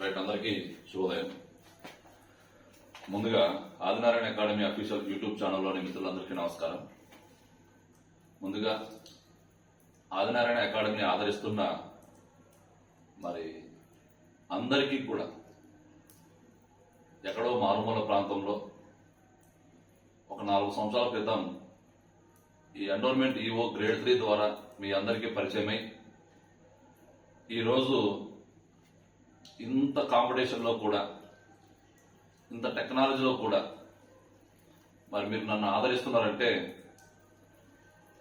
Right అందరికీ శుభోదయం. ముందుగా ఆదినారాయణ అకాడమీ అఫీషియల్ యూట్యూబ్ ఛానల్లోని మిత్రులందరికీ నమస్కారం. ముందుగా ఆదినారాయణ అకాడమీని ఆదరిస్తున్న మరి అందరికీ కూడా ఎక్కడో మారుమూల ప్రాంతంలో ఒక నాలుగు సంవత్సరాల క్రితం ఈ ఎండోర్మెంట్ ఈఓ గ్రేడ్ త్రీ ద్వారా మీ అందరికీ పరిచయమై ఈరోజు ఇంత కాంపిటీషన్లో కూడా ఇంత టెక్నాలజీలో కూడా మరి మీరు నన్ను ఆదరిస్తున్నారంటే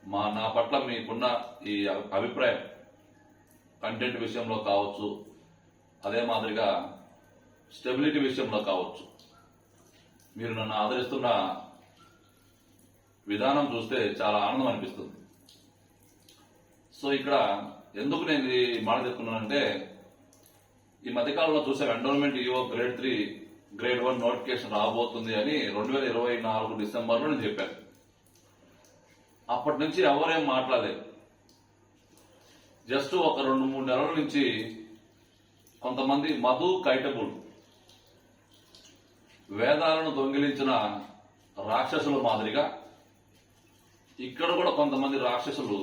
మా నా పట్ల మీకున్న ఈ అభిప్రాయం కంటెంట్ విషయంలో కావచ్చు అదే మాదిరిగా స్టెబిలిటీ విషయంలో కావచ్చు. మీరు నన్ను ఆదరిస్తున్న విధానం చూస్తే చాలా ఆనందం అనిపిస్తుంది. సో ఇక్కడ ఎందుకు నేను ఈ మాట చెప్తున్నానంటే ఈ మధ్యకాలంలో చూసే endowment EO grade three grade one notification రాబోతుంది అని రెండు వేల ఇరవై నాలుగు డిసెంబర్లో నేను చెప్పాను అప్పటి నుంచి ఎవరేం మాట్లాడలేదు. జస్ట్ ఒక రెండు మూడు నెలల నుంచి కొంతమంది మధు కైటబుల్ వేదాలను దొంగిలించిన రాక్షసుల మాదిరిగా ఇక్కడ కూడా కొంతమంది రాక్షసులు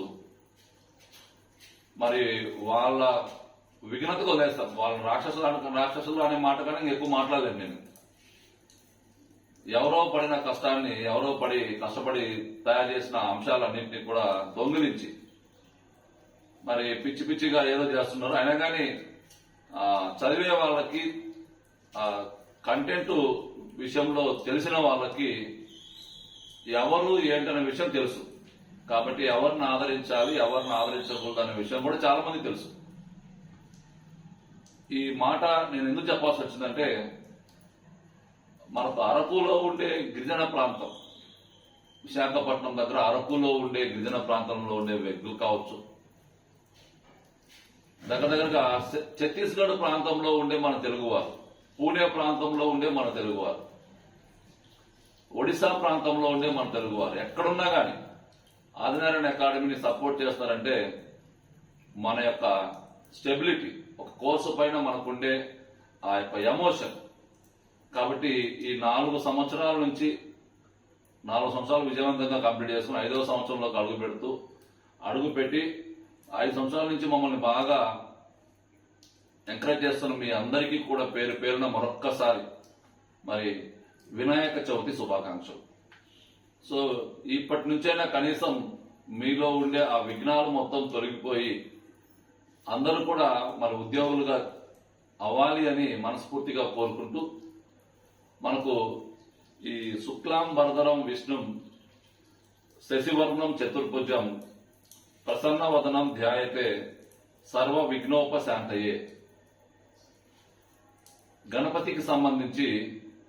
మరి వాళ్ళ విఘ్నతకు వదిలేస్తాం వాళ్ళ రాక్షసులు అను- రాక్షసులు అనే మాట కన్నా ఇంకా ఎక్కువ మాట్లాడలేను నేను. ఎవరో పడిన కష్టాన్ని ఎవరో పడి కష్టపడి తయారు చేసిన అంశాలన్నింటినీ కూడా దొంగిలించి మరి పిచ్చి పిచ్చిగా ఏదో చేస్తున్నారు. అయినా కానీ చదివే వాళ్ళకి కంటెంట్ విషయంలో తెలిసిన వాళ్ళకి ఎవరు ఏంటనే విషయం తెలుసు. కాబట్టి ఎవరిని ఆదరించాలి ఎవరిని ఆదరించకూడదు అనే విషయం కూడా చాలా మంది తెలుసు. ఈ మాట నేను ఎందుకు చెప్పాల్సి వచ్చిందంటే మనకు అరకులో ఉండే గిరిజన ప్రాంతం విశాఖపట్నం దగ్గర అరకులో ఉండే గిరిజన ప్రాంతంలో ఉండే వ్యక్తులు కావచ్చు. దగ్గర దగ్గరగా ఛత్తీస్గఢ్ ప్రాంతంలో ఉండే మన తెలుగువారు పూణే ప్రాంతంలో ఉండే మన తెలుగువారు ఒడిశా ప్రాంతంలో ఉండే మన తెలుగువారు ఎక్కడున్నా కానీ ఆదినారాయణ అకాడమీని సపోర్ట్ చేస్తారంటే మన యొక్క స్టెబిలిటీ ఒక కోర్సు పైన మనకుండే ఆ యొక్క ఎమోషన్. కాబట్టి ఈ నాలుగు సంవత్సరాల నుంచి నాలుగు సంవత్సరాలు విజయవంతంగా కంప్లీట్ చేసుకుని ఐదవ సంవత్సరంలోకి అడుగు పెడుతూ అడుగు పెట్టి ఐదు సంవత్సరాల నుంచి మమ్మల్ని బాగా ఎంకరేజ్ చేస్తున్న మీ అందరికీ కూడా పేరు పేరున మరొక్కసారి మరి వినాయక చవితి శుభాకాంక్షలు. సో ఇప్పటి నుంచైనా కనీసం మీలో ఉండే ఆ విఘ్నాలు మొత్తం తొలగిపోయి అందరూ కూడా మరి ఉద్యోగులుగా అవ్వాలి అని మనస్ఫూర్తిగా కోరుకుంటూ మనకు ఈ శుక్లాం వరదరం విష్ణు శశివర్ణం చతుర్భుజం ప్రసన్న వదనం ధ్యాయతే సర్వ విఘ్నోపశాంతయే గణపతికి సంబంధించి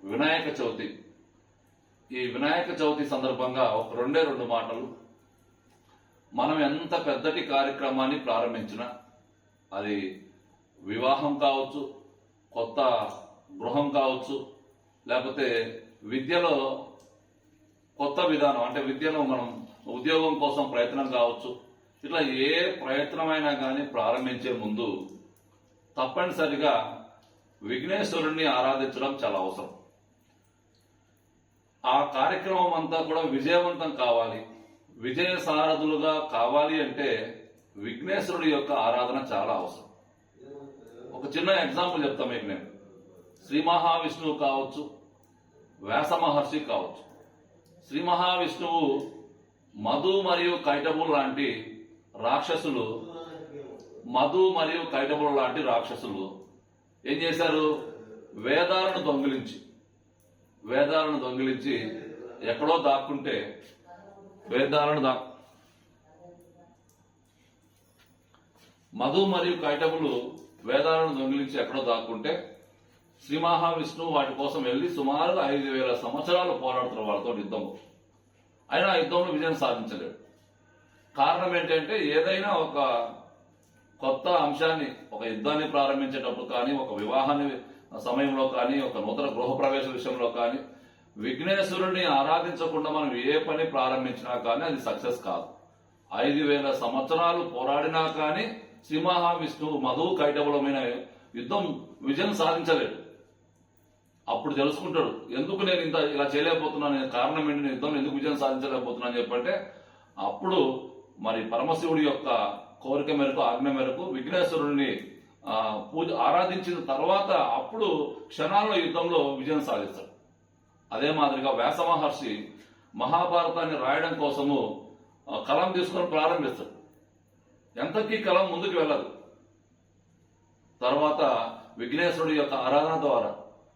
వినాయక చవితి. ఈ వినాయక చవితి సందర్భంగా ఒక రెండే రెండు మాటలు. మనం ఎంత పెద్దటి కార్యక్రమాన్ని ప్రారంభించినా అది వివాహం కావచ్చు కొత్త గృహం కావచ్చు లేకపోతే విద్యలో కొత్త విధానం అంటే విద్యలో మనం ఉద్యోగం కోసం ప్రయత్నం కావచ్చు ఇట్లా ఏ ప్రయత్నమైనా కానీ ప్రారంభించే ముందు తప్పనిసరిగా విఘ్నేశ్వరుణ్ణి ఆరాధించడం చాలా అవసరం. ఆ కార్యక్రమం అంతా కూడా విజయవంతం కావాలి. విజయ సారథులుగా కావాలి అంటే విఘ్నేశ్వరుడి యొక్క ఆరాధన చాలా అవసరం. ఒక చిన్న ఎగ్జాంపుల్ చెప్తా మీకు నేను. శ్రీ మహావిష్ణువు కావచ్చు వ్యాస మహర్షి కావచ్చు. శ్రీ మహావిష్ణువు మధు మరియు కైటబుల్ లాంటి రాక్షసులు మధు మరియు కైటబుల్ లాంటి రాక్షసులు ఏం చేశారు? వేదాలను దొంగిలించి వేదాలను దొంగిలించి ఎక్కడో దాక్కుంటే వేదాలను దా మధు మరియు కైటములు వేదాలను దొంగిలించి ఎక్కడో దాక్కుంటే శ్రీ మహావిష్ణువు వాటి కోసం వెళ్ళి సుమారుగా ఐదు వేల సంవత్సరాలు పోరాడుతున్న వాళ్ళతో యుద్ధం. అయినా ఆ యుద్ధంలో విజయం సాధించలేడు కారణం ఏంటంటే ఏదైనా ఒక కొత్త అంశాన్ని ఒక యుద్ధాన్ని ప్రారంభించేటప్పుడు కానీ ఒక వివాహాన్ని సమయంలో కానీ ఒక నూతన గృహప్రవేశ విషయంలో కానీ విఘ్నేశ్వరుని ఆరాధించకుండా మనం ఏ పని ప్రారంభించినా కానీ అది సక్సెస్ కాదు. ఐదు వేల సంవత్సరాలు పోరాడినా కానీ సింహ విష్ణు మధు కైటవులమైన యుద్ధం విజయం సాధించలేడు అప్పుడు తెలుసుకుంటాడు ఎందుకు నేను ఇంత ఇలా చేయలేకపోతున్నాను? నేను కారణం ఏంటి? నేను యుద్ధం ఎందుకు విజయం సాధించలేకపోతున్నాను? అని చెప్పంటే అప్పుడు మరి పరమశివుడి యొక్క కోరిక మేరకు ఆజ్ఞ మేరకు విఘ్నేశ్వరుడిని పూజ ఆరాధించిన తర్వాత అప్పుడు క్షణాల్లో యుద్ధంలో విజయం సాధిస్తాడు. అదే మాదిరిగా వ్యాస మహర్షి మహాభారతాన్ని రాయడం కోసము కలం తీసుకొని ప్రారంభిస్తాడు. ఎంతకీ కలం ముందుకు వెళ్ళదు. తర్వాత విఘ్నేశ్వరుడి యొక్క ఆరాధన ద్వారా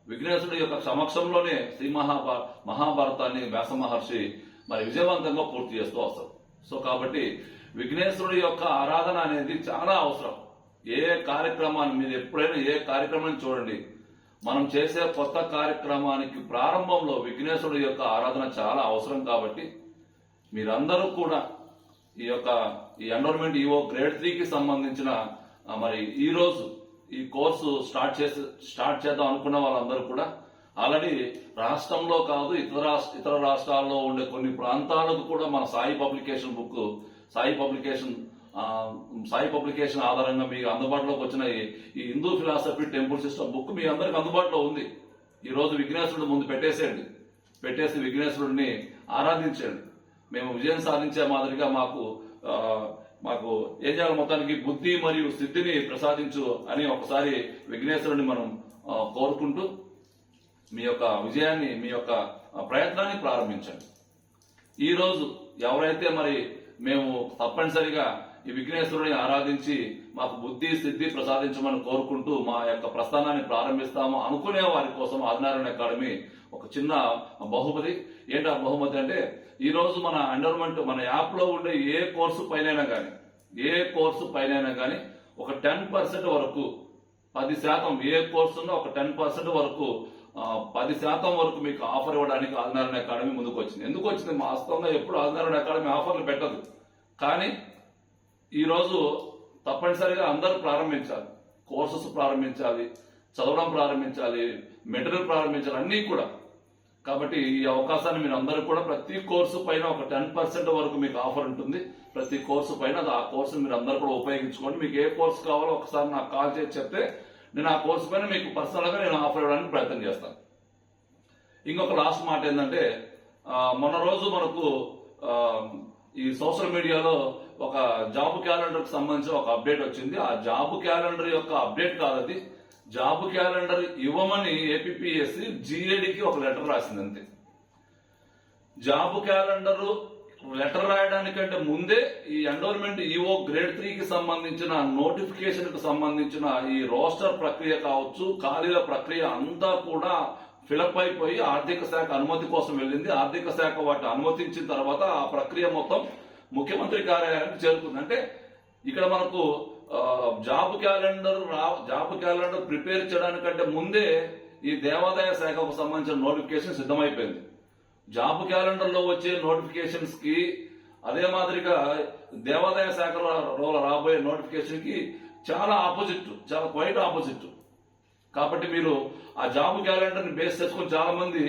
విఘ్నేశ్వరుడి యొక్క సమక్షంలోనే శ్రీ మహాభార మహాభారతాన్ని వ్యాస మహర్షి మరి విజయవంతంగా పూర్తి చేస్తూ వస్తాడు. సో కాబట్టి విఘ్నేశ్వరుడి యొక్క ఆరాధన అనేది చాలా అవసరం. ఏ కార్యక్రమాన్ని మీరు ఎప్పుడైనా ఏ కార్యక్రమాన్ని చూడండి. మనం చేసే కొత్త కార్యక్రమానికి ప్రారంభంలో విఘ్నేశ్వరుడు యొక్క ఆరాధన చాలా అవసరం కాబట్టి మీరందరూ కూడా ఈ యొక్క ఈ ఎన్వైర్మెంట్ ఈఓ గ్రేడ్ త్రీకి సంబంధించిన మరి ఈ రోజు ఈ కోర్సు స్టార్ట్ చేసి స్టార్ట్ చేద్దాం అనుకున్న వాళ్ళందరూ కూడా ఆల్రెడీ రాష్ట్రంలో కాదు ఇతర రాష్ట్ర ఇతర రాష్ట్రాల్లో ఉండే కొన్ని ప్రాంతాలకు కూడా మన Sai publication book Sai publication Sai publication ఆధారంగా మీకు అందుబాటులోకి వచ్చిన ఈ- Hindu philosophy temple system book మీ అందరికి అందుబాటులో ఉంది. ఈరోజు విఘ్నేశ్వరుడు ముందు పెట్టేసేయండి. పెట్టేసి విఘ్నేశ్వరుడిని ఆరాధించండి. మేము విజయం సాధించే మాదిరిగా మాకు మాకు ఏం చేయాలి మొత్తానికి బుద్ధి మరియు సిద్ధిని ప్రసాదించు అని ఒకసారి విఘ్నేశ్వరుని మనం కోరుకుంటూ మీ యొక్క విజయాన్ని మీ యొక్క ప్రయత్నాన్ని ప్రారంభించండి. ఈరోజు ఎవరైతే మరి మేము తప్పనిసరిగా ఈ విఘ్నేశ్వరుని ఆరాధించి మాకు బుద్ధి సిద్ధి ప్రసాదించమని కోరుకుంటూ మా యొక్క ప్రస్థానాన్ని ప్రారంభిస్తాము అనుకునే వారి కోసం ఆదినారాయణ అకాడమీ ఒక చిన్న బహుమతి. ఏంటి ఆ బహుమతి అంటే ఈ రోజు మన ఎండోర్మెంట్ మన యాప్లో ఉండే ఏ కోర్సు పైనైనా కానీ ఏ కోర్సు పైనైనా కానీ ఒక టెన్ పర్సెంట్ వరకు పది శాతం ఏ కోర్సు ఉన్నా ఒక టెన్ పర్సెంట్ వరకు పది శాతం వరకు మీకు ఆఫర్ ఇవ్వడానికి ఆదినారాయణ అకాడమీ ముందుకు వచ్చింది ఎందుకు వచ్చింది వాస్తవంగా ఎప్పుడు ఆదినారాయణ అకాడమీ ఆఫర్లు పెట్టదు. కానీ ఈరోజు తప్పనిసరిగా అందరూ ప్రారంభించాలి. కోర్సెస్ ప్రారంభించాలి చదవడం ప్రారంభించాలి మెటీరియల్ ప్రారంభించాలి అన్నీ కూడా. కాబట్టి ఈ అవకాశాన్ని మీరు అందరూ కూడా ప్రతి కోర్సు పైన ఒక టెన్ పర్సెంట్ వరకు మీకు ఆఫర్ ఉంటుంది. ప్రతి కోర్సు పైన ఆ కోర్సు మీరు అందరూ కూడా ఉపయోగించుకోండి. మీకు ఏ కోర్సు కావాలో ఒకసారి నాకు కాల్ చేసి చెప్తే నేను ఆ కోర్సు పైన మీకు పర్సనల్గా నేను ఆఫర్ ఇవ్వడానికి ప్రయత్నం చేస్తాను. ఇంకొక లాస్ట్ మాట ఏంటంటే మొన్న రోజు మనకు ఈ సోషల్ మీడియాలో ఒక జాబ్ క్యాలెండర్కి సంబంధించి ఒక అప్డేట్ వచ్చింది. ఆ జాబ్ క్యాలెండర్ యొక్క అప్డేట్ కాదు అది. జాబ్ క్యాలెండర్ ఇవ్వమని ఏపీఎస్సి జిఏడికి ఒక లెటర్ రాసింది అంతే. జాబ్ క్యాలెండర్ లెటర్ రాయడానికంటే ముందే ఈ ఎండోర్మెంట్ ఈఓ గ్రేడ్ త్రీకి సంబంధించిన నోటిఫికేషన్కు సంబంధించిన ఈ రోస్టర్ ప్రక్రియ కావచ్చు ఖాళీల ప్రక్రియ అంతా కూడా ఫిలప్ అయిపోయి ఆర్థిక శాఖ అనుమతి కోసం వెళ్ళింది. ఆర్థిక శాఖ వాటి అనుమతించిన తర్వాత ఆ ప్రక్రియ మొత్తం ముఖ్యమంత్రి కార్యాలయానికి చేరుకుంది. అంటే ఇక్కడ మనకు జాబ్ క్యాలెండర్ రా జాబ్ క్యాలెండర్ ప్రిపేర్ చేయడానికంటే ముందే ఈ దేవాదాయ శాఖకు సంబంధించిన నోటిఫికేషన్ సిద్ధమైపోయింది. జాబ్ క్యాలెండర్లో వచ్చే నోటిఫికేషన్స్కి అదే మాదిరిగా దేవాదాయ శాఖలో రాబోయే నోటిఫికేషన్కి చాలా ఆపోజిట్ చాలా క్వైట్ ఆపోజిట్. కాబట్టి మీరు ఆ జాబ్ క్యాలెండర్ని బేస్ చేసుకుని చాలామంది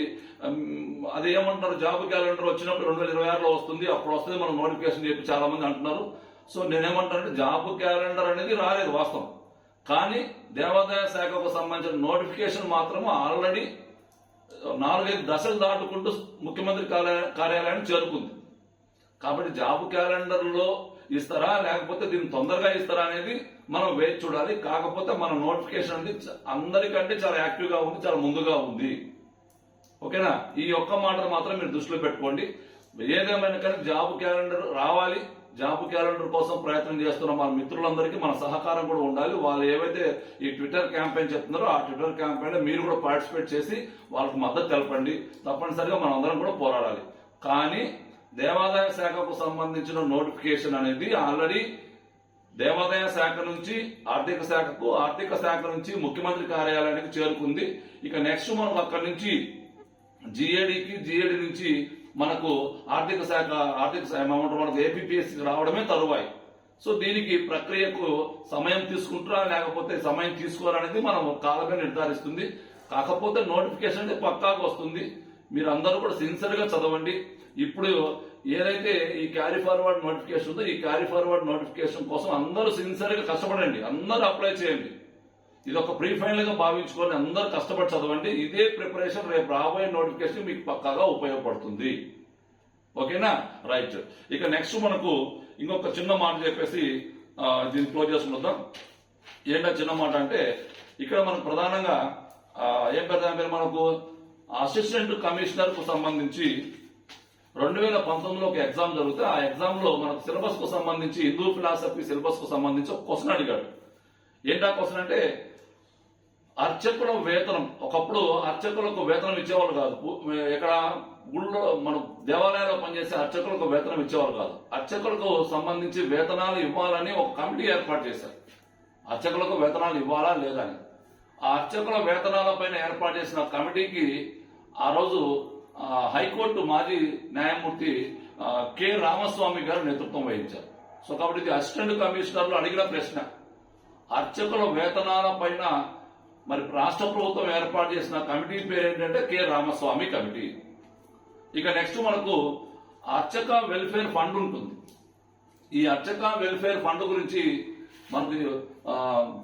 అదేమంటారు? అది ఏమంటారు జాబ్ క్యాలెండర్ వచ్చినప్పుడు రెండు వేల ఇరవై ఆరులో వస్తుంది. అప్పుడు వస్తుంది. మనం నోటిఫికేషన్ చెప్పి చాలా మంది అంటున్నారు. సో నేనేమంటానంటే జాబ్ క్యాలెండర్ అనేది రాలేదు వాస్తవం. కానీ దేవాదాయ శాఖకు సంబంధించిన నోటిఫికేషన్ మాత్రం ఆల్రెడీ నాలుగైదు దశలు దాటుకుంటూ ముఖ్యమంత్రి కార్యాలయ- కార్యాలయాన్ని చేరుకుంది. కాబట్టి జాబ్ క్యాలెండర్లో ఇస్తారా? లేకపోతే దీన్ని తొందరగా ఇస్తారా అనేది మనం వేచి చూడాలి. కాకపోతే మన నోటిఫికేషన్ అనేది అందరికంటే చాలా యాక్టివ్గా ఉంది చాలా ముందుగా ఉంది. ఓకేనా? ఈ ఒక్క మాటను మాత్రం మీరు దృష్టిలో పెట్టుకోండి. ఏదేమైనా కానీ జాబ్ క్యాలెండర్ రావాలి. జాబ్ క్యాలెండర్ కోసం ప్రయత్నం చేస్తున్న మన మిత్రులందరికీ మన సహకారం కూడా ఉండాలి. వాళ్ళు ఏవైతే ఈ ట్విట్టర్ క్యాంపెయిన్ చెప్తున్నారో ఆ ట్విట్టర్ క్యాంపెయిన్ మీరు కూడా పార్టిసిపేట్ చేసి వాళ్ళకి మద్దతు తెలపండి. తప్పనిసరిగా మనం అందరం కూడా పోరాడాలి. కానీ దేవాదాయ శాఖకు సంబంధించిన నోటిఫికేషన్ అనేది ఆల్రెడీ దేవాదాయ శాఖ నుంచి ఆర్థిక శాఖకు ఆర్థిక శాఖ నుంచి ముఖ్యమంత్రి కార్యాలయానికి చేరుకుంది. ఇక నెక్స్ట్ మనం అక్కడి నుంచి జిఏడికి జిఏడి నుంచి మనకు ఆర్థిక శాఖ ఆర్థిక శాఖ మనకు ఏపీఎస్సి రావడమే తరువాయి. సో దీనికి ప్రక్రియకు సమయం తీసుకుంటారా? లేకపోతే సమయం తీసుకోవాలనేది మనం కాలమే నిర్ధారిస్తుంది. కాకపోతే నోటిఫికేషన్ అనేది పక్కాగా వస్తుంది. మీరు అందరూ కూడా సిన్సియర్గా చదవండి. ఇప్పుడు ఏదైతే ఈ క్యారీ ఫార్వర్డ్ నోటిఫికేషన్ ఉందో ఈ క్యారీ ఫార్వర్డ్ నోటిఫికేషన్ కోసం అందరూ సిన్సియర్గా కష్టపడండి. అందరూ అప్లై చేయండి. ఇది ఒక ప్రీ ఫైనల్గా భావించుకొని అందరూ కష్టపడి చదవండి. ఇదే ప్రిపరేషన్ రేపు రాబోయే నోటిఫికేషన్ మీకు పక్కాగా ఉపయోగపడుతుంది. ఓకేనా? రైట్ ఇక నెక్స్ట్ మనకు ఇంకొక చిన్న మాట చెప్పేసి దీన్ని క్లోజ్ చేసుకుందాం. ఏంటో చిన్న మాట అంటే ఇక్కడ మనకు ప్రధానంగా ఏం పెద్ద పేరు మనకు? అసిస్టెంట్ కమిషనర్కు సంబంధించి రెండు వేల పంతొమ్మిదిలో ఒక ఎగ్జామ్ జరిగితే ఆ ఎగ్జామ్లో మనకు సిలబస్కు సంబంధించి హిందూ ఫిలాసఫీ సిలబస్కు సంబంధించి ఒక క్వశ్చన్ అడిగాడు. ఏంటా క్వశ్చన్ అంటే అర్చకుల వేతనం. ఒకప్పుడు అర్చకులకు వేతనం ఇచ్చేవాళ్ళు కాదు. ఇక్కడ గుళ్ళో మన దేవాలయాల్లో పనిచేసే అర్చకులకు వేతనం ఇచ్చేవాళ్ళు కాదు. అర్చకులకు సంబంధించి వేతనాలు ఇవ్వాలని ఒక కమిటీ ఏర్పాటు చేశారు. అర్చకులకు వేతనాలు ఇవ్వాలా లేదా అని. ఆ అర్చకుల వేతనాల పైన ఏర్పాటు చేసిన కమిటీకి ఆ రోజు హైకోర్టు మాజీ న్యాయమూర్తి కె. రామస్వామి గారు నేతృత్వం వహించారు. సో కాబట్టి ఇది అసిస్టెంట్ కమిషనర్లు అడిగిన ప్రశ్న. అర్చకుల వేతనాల పైన మరి రాష్ట్ర ప్రభుత్వం ఏర్పాటు చేసిన కమిటీ పేరు ఏంటంటే కె. రామస్వామి కమిటీ. ఇక నెక్స్ట్ మనకు అర్చక వెల్ఫేర్ ఫండ్ ఉంటుంది. ఈ అర్చక వెల్ఫేర్ ఫండ్ గురించి మనకి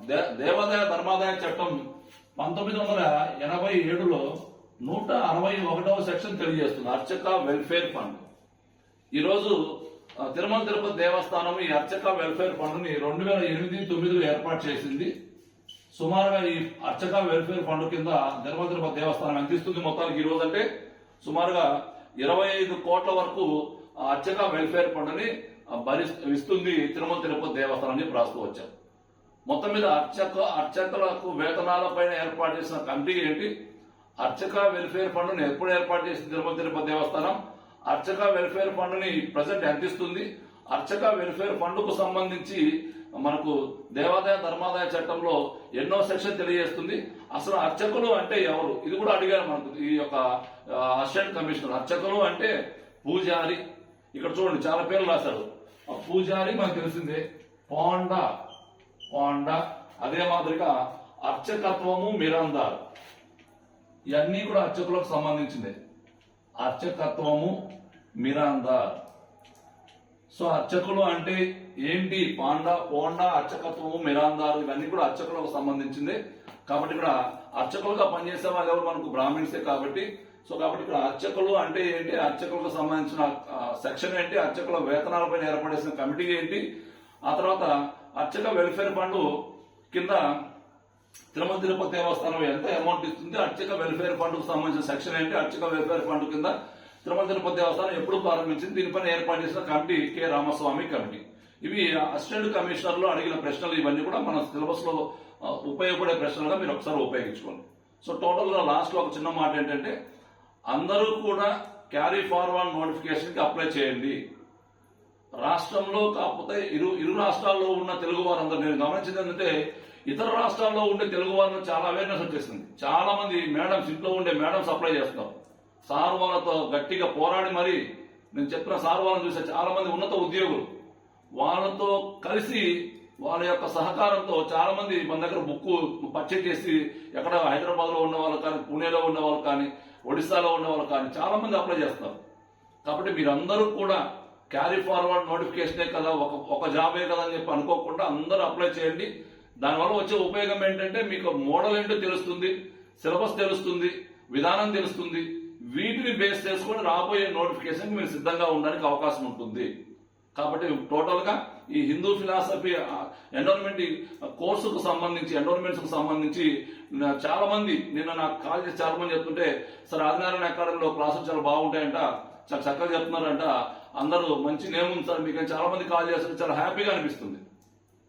దే- దేవాదాయ ధర్మాదాయ చట్టం పంతొమ్మిది వందల ఎనభై ఏడులో నూట అరవై ఒకటవ సెక్షన్ తెలియజేస్తుంది అర్చక వెల్ఫేర్ ఫండ్. ఈరోజు తిరుమల తిరుపతి దేవస్థానం ఈ అర్చక వెల్ఫేర్ ఫండ్ని రెండు వేల ఎనిమిది తొమ్మిదిలో ఏర్పాటు చేసింది. సుమారుగా ఈ అర్చక వెల్ఫేర్ ఫండ్ కింద తిరుమల తిరుపతి దేవస్థానం ఎంత ఇస్తుంది మొత్తానికి ఈ రోజు అంటే సుమారుగా ఇరవై ఐదు కోట్ల వరకు అర్చక వెల్ఫేర్ ఫండ్ని భరి ఇస్తుంది తిరుమల తిరుపతి దేవస్థానం అని రాస్తూ వచ్చారు మొత్తం మీద అర్చక అర్చకులకు వేతనాల పైన ఏర్పాటు చేసిన కమిటీ ఏంటి? అర్చక వెల్ఫేర్ ఫండ్ని ఎప్పుడు ఏర్పాటు చేసింది తిరుమల తిరుపతి దేవస్థానం? అర్చక వెల్ఫేర్ ఫండ్ని ప్రజెంట్ ఎంత ఇస్తుంది? అర్చక వెల్ఫేర్ ఫండ్కు సంబంధించి మనకు దేవాదాయ ధర్మాదాయ చట్టంలో ఎన్నో సెక్షన్ తెలియజేస్తుంది. అసలు అర్చకులు అంటే ఎవరు? ఇది కూడా అడిగారు మనకు ఈ యొక్క అసిస్టెంట్ కమిషనర్. అర్చకులు అంటే పూజారి. ఇక్కడ చూడండి చాలా పేర్లు రాశారు. ఆ పూజారి మనకు తెలిసిందే. పాండ. పాండ. అదే మాదిరిగా అర్చకత్వము మిరందార్ ఇవన్నీ కూడా అర్చకులకు సంబంధించింది అర్చకత్వము మిరాందార్ సో అర్చకులు అంటే ఏంటి పాండా పోండా అర్చకత్వము మిరాందారు ఇవన్నీ కూడా అర్చకులకు సంబంధించింది. కాబట్టి ఇక్కడ అర్చకులుగా పనిచేసే వాళ్ళు ఎవరు? మనకు బ్రాహ్మిన్సే కాబట్టి. సో కాబట్టి ఇక్కడ అర్చకులు అంటే ఏంటి? అర్చకులకు సంబంధించిన సెక్షన్ ఏంటి? అర్చకుల వేతనాలపైన ఏర్పడేసిన కమిటీ ఏంటి? ఆ తర్వాత అర్చక వెల్ఫేర్ ఫండ్ కింద తిరుమల తిరుపతి దేవస్థానం ఎంత అమౌంట్ ఇస్తుంది? అర్చక వెల్ఫేర్ ఫండ్కు సంబంధించిన సెక్షన్ ఏంటి? అర్చక వెల్ఫేర్ ఫండ్ కింద తిరుమల తిరుపతి దేవస్థానం ఎప్పుడు ప్రారంభించింది? దీనిపైన ఏర్పాటు చేసిన కమిటీ కె. రామస్వామి కమిటీ. ఇవి అసిస్టెంట్ కమిషనర్లు అడిగిన ప్రశ్నలు ఇవన్నీ కూడా మన సిలబస్లో ఉపయోగపడే ప్రశ్నలుగా మీరు ఒకసారి ఉపయోగించుకోండి. సో టోటల్గా లాస్ట్లో ఒక చిన్న మాట ఏంటంటే అందరూ కూడా క్యారీ ఫార్వర్డ్ నోటిఫికేషన్కి అప్లై చేయండి. రాష్ట్రంలో కాకపోతే ఇరు ఇరు రాష్ట్రాల్లో ఉన్న తెలుగు వారందరూ నేను గమనించింది ఏంటంటే ఇతర రాష్ట్రాల్లో ఉండే తెలుగు వారిలో చాలా అవేర్నెస్ వచ్చేసింది. చాలా మంది మేడమ్స్ ఇంట్లో ఉండే మేడమ్స్ అప్లై చేస్తున్నారు. సార్ వాళ్ళతో గట్టిగా పోరాడి మరి నేను చెప్పిన సార్ వాళ్ళని చూసే చాలా మంది ఉన్నత ఉద్యోగులు. వాళ్ళతో కలిసి వాళ్ళ యొక్క సహకారంతో చాలా మంది మన దగ్గర బుక్ పర్చేజ్ చేసి ఎక్కడ హైదరాబాద్లో ఉన్న వాళ్ళు కానీ పూణేలో ఉన్న వాళ్ళు కానీ ఒడిశాలో ఉన్న వాళ్ళు కానీ చాలా మంది అప్లై చేస్తారు. కాబట్టి మీరందరూ కూడా క్యారీ ఫార్వర్డ్ నోటిఫికేషనే కదా ఒక ఒక జాబే కదా అని చెప్పి అనుకోకుండా అందరూ అప్లై చేయండి. దానివల్ల వచ్చే ఉపయోగం ఏంటంటే మీకు మోడల్ ఏంటో తెలుస్తుంది సిలబస్ తెలుస్తుంది విధానం తెలుస్తుంది. వీటిని బేస్ చేసుకొని రాబోయే నోటిఫికేషన్ మీరు సిద్ధంగా ఉండడానికి అవకాశం ఉంటుంది. కాబట్టి టోటల్గా ఈ హిందూ ఫిలాసఫీ ఎండోన్మెంట్ కోర్సుకు సంబంధించి ఎండోన్మెంట్స్ సంబంధించి చాలా మంది నిన్న నాకు కాల్ చేసి చాలా మంది చెప్తుంటే సార్ ఆదినారాయణ అకాడమీలో క్లాసులు చాలా బాగుంటాయంట చాలా చక్కగా చెప్తున్నారంట అందరూ మంచి నేమ్ ఉంది సార్ మీకు చాలా మంది కాల్ చేస్తారు చాలా హ్యాపీగా అనిపిస్తుంది.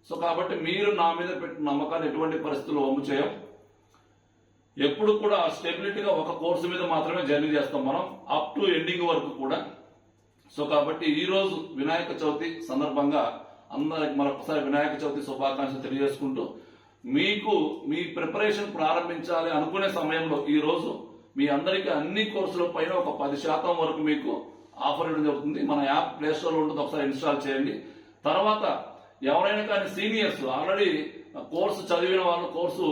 సో కాబట్టి మీరు నా మీద పెట్టిన నమ్మకాన్ని ఎటువంటి పరిస్థితుల్లో వమ్ము చేయం. ఎప్పుడు కూడా స్టెబిలిటీగా ఒక కోర్సు మీద మాత్రమే జర్నీ చేస్తాం మనం అప్ టు ఎండింగ్ వరకు కూడా. సో కాబట్టి ఈ రోజు వినాయక చవితి సందర్భంగా అందరికి మరొకసారి వినాయక చవితి శుభాకాంక్షలు తెలియజేసుకుంటూ మీకు మీ ప్రిపరేషన్ ప్రారంభించాలి అనుకునే సమయంలో ఈ రోజు మీ అందరికీ అన్ని కోర్సుల పైన ఒక పది శాతం వరకు మీకు ఆఫర్ ఇవ్వడం జరుగుతుంది. మన యాప్ ప్లే ఉంటుంది. ఒకసారి ఇన్స్టాల్ చేయండి. తర్వాత ఎవరైనా కానీ సీనియర్స్ ఆల్రెడీ కోర్సు చదివిన వాళ్ళు కోర్సు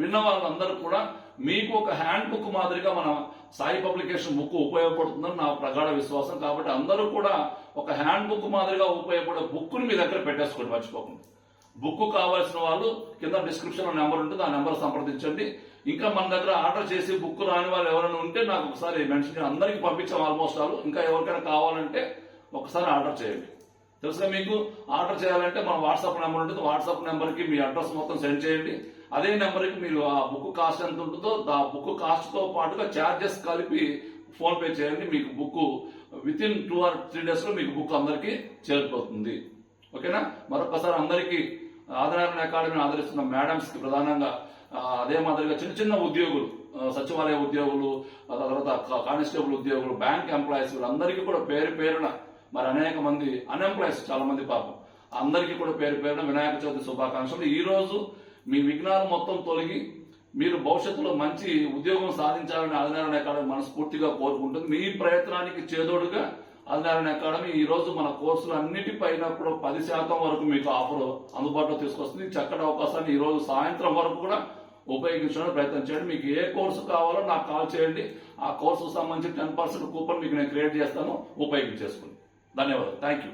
విన్న వాళ్ళందరూ కూడా మీకు ఒక హ్యాండ్ బుక్ మాదిరిగా మన సాయి పబ్లికేషన్ బుక్ ఉపయోగపడుతుందని నా ప్రగాఢ విశ్వాసం. కాబట్టి అందరూ కూడా ఒక హ్యాండ్ బుక్ మాదిరిగా ఉపయోగపడే బుక్ని మీ దగ్గర పెట్టేసుకోండి మర్చిపోకుండా. బుక్ కావాల్సిన వాళ్ళు కింద డిస్క్రిప్షన్లో నెంబర్ ఉంటుంది ఆ నెంబర్ సంప్రదించండి. ఇంకా మన దగ్గర ఆర్డర్ చేసి బుక్ రాని వాళ్ళు ఎవరైనా ఉంటే నాకు ఒకసారి మెన్షన్ అందరికీ పంపించాం ఆల్మోస్ట్ ఆల్. ఇంకా ఎవరికైనా కావాలంటే ఒకసారి ఆర్డర్ చేయండి. తెలుసుగా మీకు? ఆర్డర్ చేయాలంటే మన వాట్సాప్ నెంబర్ ఉంటుంది. వాట్సాప్ నెంబర్కి మీ అడ్రస్ మొత్తం సెండ్ చేయండి. అదే నెంబర్కి మీరు ఆ బుక్ కాస్ట్ ఎంత ఉంటుందో ఆ బుక్ కాస్ట్తో పాటుగా చార్జెస్ కలిపి ఫోన్ పే చేయండి. మీకు book within two or three డేస్లో మీకు బుక్ అందరికీ చేరిపోతుంది. ఓకేనా? మరొకసారి అందరికీ ఆదరణ అకాడమీని ఆదరిస్తున్న మేడమ్స్కి ప్రధానంగా అదే మాదిరిగా చిన్న చిన్న ఉద్యోగులు సచివాలయ ఉద్యోగులు తర్వాత కానిస్టేబుల్ ఉద్యోగులు బ్యాంక్ ఎంప్లాయీస్ వీళ్ళందరికీ కూడా పేరు పేరున మరి అనేక మంది అన్ఎంప్లాయీస్ చాలా మంది పాపం. అందరికీ కూడా పేరు పేరున వినాయక చవితి శుభాకాంక్షలు. ఈ రోజు మీ విఘ్నాలు మొత్తం తొలగి మీరు భవిష్యత్తులో మంచి ఉద్యోగం సాధించాలని ఆదినారాయణ అకాడమీ మనస్ఫూర్తిగా కోరుకుంటుంది. మీ ప్రయత్నానికి చేదోడుగా ఆదినారాయణ అకాడమీ ఈ రోజు మన కోర్సులు అన్నిటిపైన కూడా పది శాతం వరకు మీకు ఆఫర్ అందుబాటులో తీసుకొస్తుంది. చక్కటి అవకాశాన్ని ఈ రోజు సాయంత్రం వరకు కూడా ఉపయోగించడానికి ప్రయత్నం చేయండి. మీకు ఏ కోర్సు కావాలో నాకు కాల్ చేయండి. ఆ కోర్సుకు సంబంధించి టెన్ పర్సెంట్ కూపన్ మీకు నేను క్రియేట్ చేస్తాను. ఉపయోగించేసుకోండి. ಧನ್ಯವಾದ ಥ್ಯಾಂಕ್ ಯು